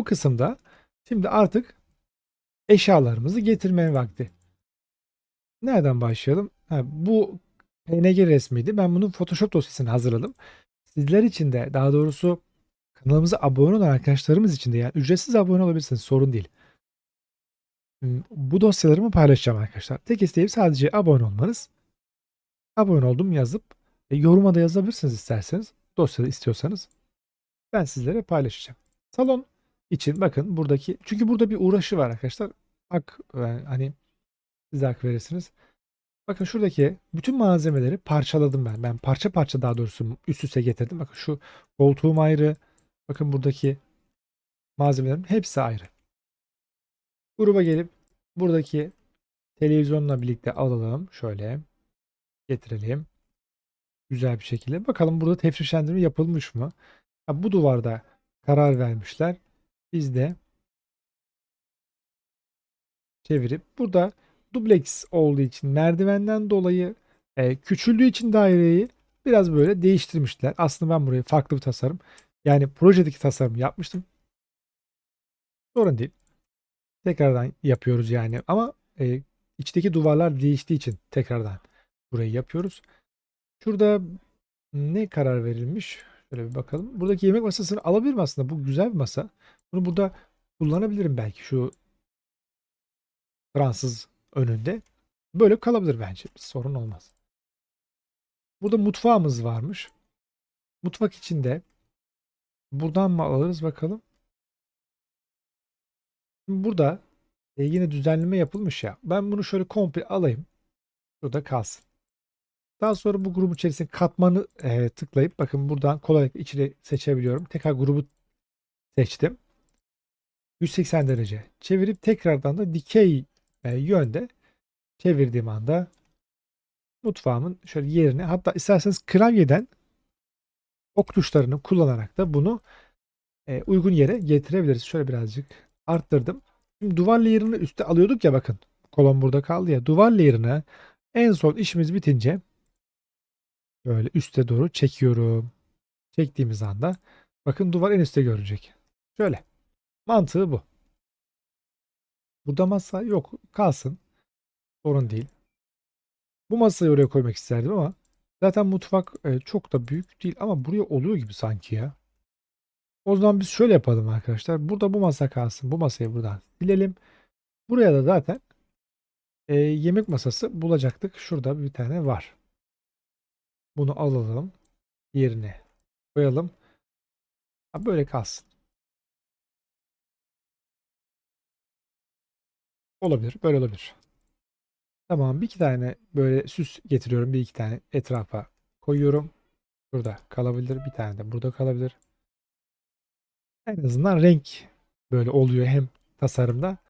Bu kısımda şimdi artık eşyalarımızı getirmeye vakti. Nereden başlayalım? Ha, bu PNG resmiydi. Ben bunun Photoshop dosyasını hazırladım. Sizler için de daha doğrusu kanalımıza abone olan arkadaşlarımız için de yani ücretsiz abone olabilirsiniz sorun değil. Hmm, Bu dosyalarımı paylaşacağım arkadaşlar. Tek isteğim sadece abone olmanız. Abone oldum yazıp e, yoruma da yazabilirsiniz isterseniz. Dosyada istiyorsanız. Ben sizlere paylaşacağım. Salon için bakın buradaki çünkü burada bir uğraşı var arkadaşlar. Hak e, hani siz hak verirsiniz. Bakın şuradaki bütün malzemeleri parçaladım ben. Ben parça parça daha doğrusu üst üste getirdim. Bakın şu koltuğum ayrı. Bakın buradaki malzemelerin hepsi ayrı. Gruba gelip buradaki televizyonla birlikte alalım. Şöyle getirelim. Güzel bir şekilde. Bakalım burada tefrişlendirme yapılmış mı? Ha, bu duvarda karar vermişler. Biz de çevirip burada dubleks olduğu için merdivenden dolayı e, küçüldüğü için daireyi biraz böyle değiştirmişler. Aslında ben buraya farklı bir tasarım yani projedeki tasarım yapmıştım. Sorun değil. Tekrardan yapıyoruz yani ama e, içteki duvarlar değiştiği için tekrardan burayı yapıyoruz. Şurada ne karar verilmiş? Şöyle bir bakalım. Buradaki yemek masasını alabilirim aslında. Bu güzel bir masa. Bunu burada kullanabilirim belki şu Fransız önünde. Böyle kalabilir bence. Bir sorun olmaz. Burada mutfağımız varmış. Mutfak içinde buradan mı alırız bakalım. Şimdi Burada e, yine düzenleme yapılmış ya. Ben bunu şöyle komple alayım. Burada kalsın. Daha sonra bu grubun içerisine katmanı e, tıklayıp bakın buradan kolaylıkla içine seçebiliyorum. Tekrar grubu seçtim. 180 derece çevirip tekrardan da dikey e, yönde çevirdiğim anda mutfağımın şöyle yerine hatta isterseniz klavyeden ok tuşlarını kullanarak da bunu e, uygun yere getirebiliriz. Şöyle birazcık arttırdım. Şimdi duvar layer'ını üste alıyorduk ya bakın. Kolon burada kaldı ya. Duvar layer'ını en son işimiz bitince böyle üste doğru çekiyorum. Çektiğimiz anda bakın duvar en üstte görünecek. Şöyle. Mantığı bu. Burada masa yok. Kalsın. Sorun değil. Bu masayı oraya koymak isterdim ama zaten mutfak e, çok da büyük değil ama buraya oluyor gibi sanki ya. O zaman biz şöyle yapalım arkadaşlar. Burada bu masa kalsın. Bu masayı buradan silelim. Buraya da zaten e, yemek masası bulacaktık. Şurada bir tane var. Bunu alalım. Yerine koyalım. Ha, böyle kalsın. Olabilir. Böyle olabilir. Tamam. Bir iki tane böyle süs getiriyorum. Bir iki tane etrafa koyuyorum. Burada kalabilir. Bir tane de burada kalabilir. En azından renk böyle oluyor hem tasarımda